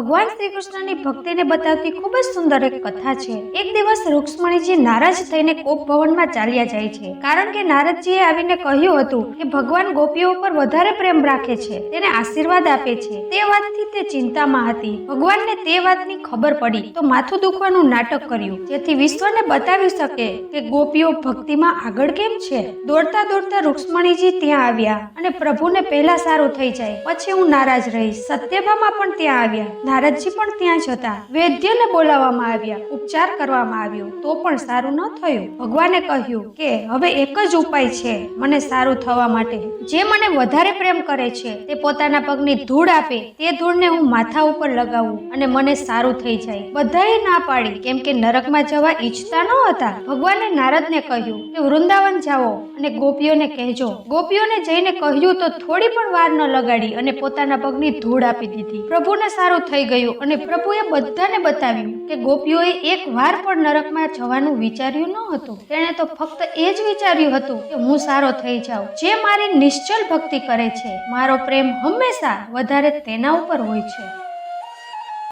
ભગવાન શ્રી કૃષ્ણની ભક્તિને બતાવતી ખૂબ જ સુંદર એક કથા છે. એક દિવસ રૂક્ષ્મણીજી નારાજ થઈને કોપ ભવનમાં ચાલ્યા જાય છે. કારણ કે નારદજીએ આવીને કહ્યું હતું કે ભગવાન ગોપીઓ ઉપર વધારે પ્રેમ રાખે છે. તેને આશીર્વાદ આપે છે. તે વાતથી તે ચિંતામાં હતી. ભગવાનને તે વાતની ખબર પડી તો માથું દુખવાનું નાટક કર્યું. જેથી વિશ્વને બતાવી શકે કે ગોપીઓ ભક્તિમાં આગળ કેમ છે? દોડતા દોડતા રૂક્ષ્મણીજી ત્યાં આવ્યા અને પ્રભુને પહેલા સારું થઈ જાય. પછી હું નારાજ રહીશ. સત્યભામા પણ ત્યાં આવ્યા. નારદજી પણ ત્યાં જ હતા. વૈદ્યને બોલાવવામાં આવ્યા, ઉપચાર કરવામાં આવ્યો, તો પણ સારું ન થયું. ભગવાને કહ્યું કે, હવે એક જ ઉપાય છે, મને સારું થવા માટે. જે મને વધારે પ્રેમ કરે છે, તે પોતાના પગની ધૂળ આપે. તે ધૂળને હું માથા ઉપર લગાવું અને મને સારું થઈ જાય. બધાએ ના પાડી, કેમ કે નરકમાં જવા ઈચ્છતા ન હતા. ભગવાને નારદને કહ્યું કે, વૃંદાવન જાઓ અને ગોપીઓને કહેજો. ગોપીઓને જઈને કહ્યું તો થોડી પણ વાર ન લગાડી અને પોતાના પગની ધૂળ આપી દીધી. પ્રભુને સારું થઈ ગયું અને પ્રભુએ બધાને બતાવ્યું કે ગોપીઓએ એક વાર પણ નરકમાં જવાનું વિચાર્યું ન હતું. તેણે તો ફક્ત એ જ વિચાર્યું હતું કે હું સારો થઈ જાઉં. જે મારી નિશ્ચલ ભક્તિ કરે છે, મારો પ્રેમ હંમેશા વધારે તેના ઉપર હોય છે.